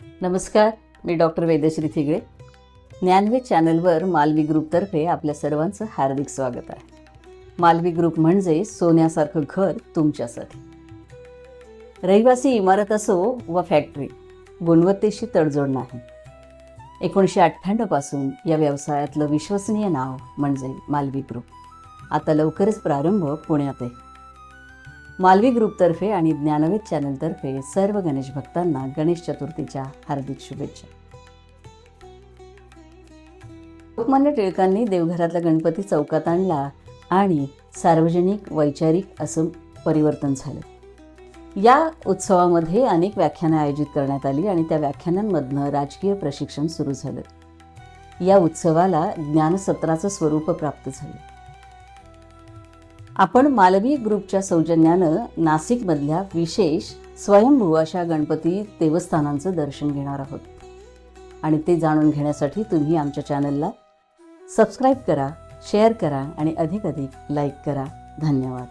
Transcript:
नमस्कार मी डॉक्टर वेदश्री थिगळे. ज्ञानवे चॅनलवर मालवी ग्रुपतर्फे आपल्या सर्वांचं हार्दिक स्वागत आहे. मालवी ग्रुप म्हणजे सोन्यासारखं घर तुमच्यासाठी. रहिवासी इमारत असो व फॅक्टरी गुणवत्तेशी तडजोड नाही. एकोणीसशे अठ्ठ्याण्णवपासून या व्यवसायातलं विश्वसनीय नाव म्हणजे मालवी ग्रुप. आता लवकरच प्रारंभ पुण्यात आहे. मालवी ग्रुपतर्फे आणि ज्ञानवेद चॅनलतर्फे सर्व गणेश भक्तांना गणेश चतुर्थीच्या हार्दिक शुभेच्छा. लोकमान्य टिळकांनी देवघरातला गणपती चौकात आणला आणि सार्वजनिक वैचारिक असं परिवर्तन झालं. या उत्सवामध्ये अनेक व्याख्यानं आयोजित करण्यात आली आणि त्या व्याख्यानांमधनं राजकीय प्रशिक्षण सुरू झालं. या उत्सवाला ज्ञानसत्राचं स्वरूप प्राप्त झालं. आपण मालवी ग्रुपच्या सौजन्यानं नाशिकमधल्या विशेष स्वयंभू अशा गणपती देवस्थानांचं दर्शन घेणार आहोत. आणि ते जाणून घेण्यासाठी तुम्ही आमच्या चॅनलला सबस्क्राईब करा शेअर करा आणि अधिक अधिक लाईक करा. धन्यवाद.